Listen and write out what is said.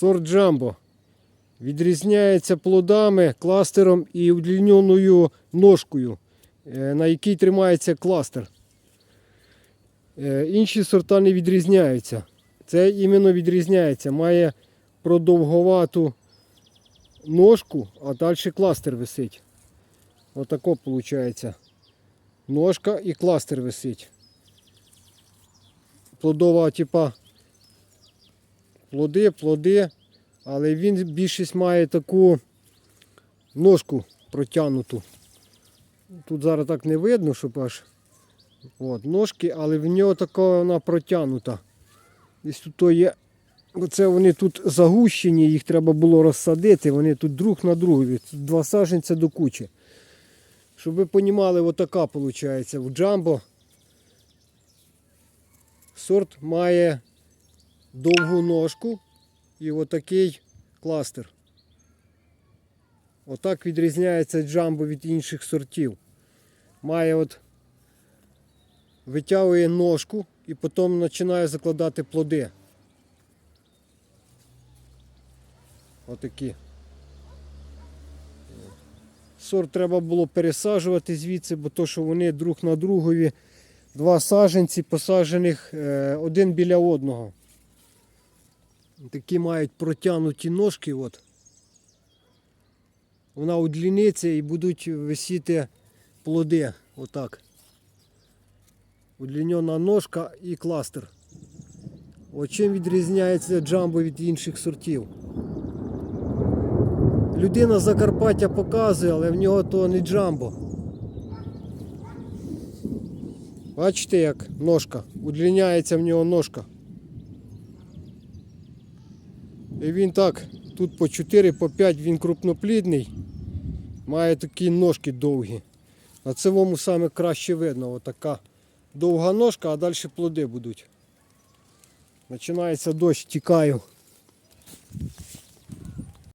Сорт Джамбо. Відрізняється плодами, кластером і удліненою ножкою, е, на якій тримається кластер. Е, Інші сорта не відрізняються. Це іменно відрізняється. Має продовговату ножку, а далі кластер висить. Отако виходить. Ножка і кластер висить. Плодова, типа, плоди, плоди, але він більшість має таку ножку протягнуту. Тут зараз так не видно, щоб аж от, ножки, але в нього така вона протягнута. Десь тут є. Оце вони тут загущені, їх треба було розсадити, вони тут друг на другові, тут два саженця до кучі. Щоб ви розуміли, отака виходить в джамбо. Сорт має довгу ножку і отакий кластер. Отак відрізняється джамбо від інших сортів. Має от витягує ножку і потім починає закладати плоди. Отакі. Сорт треба було пересаджувати звідси, бо то, що вони друг на другові два саженці посаджених е, один біля одного. Такі мають протягнуті ножки. От. Вона удліниться і будуть висіти плоди. Отак. Удлінена ножка і кластер. От чим відрізняється джамбо від інших сортів. Людина Закарпаття показує, але в нього то не джамбо. Бачите, як ножка, удлиняється в нього ножка. І він так, тут по 4, по 5 він крупноплідний, має такі ножки довгі. На цивому саме краще видно. Отака довга ножка, а далі плоди будуть. Починається дощ, тікаю.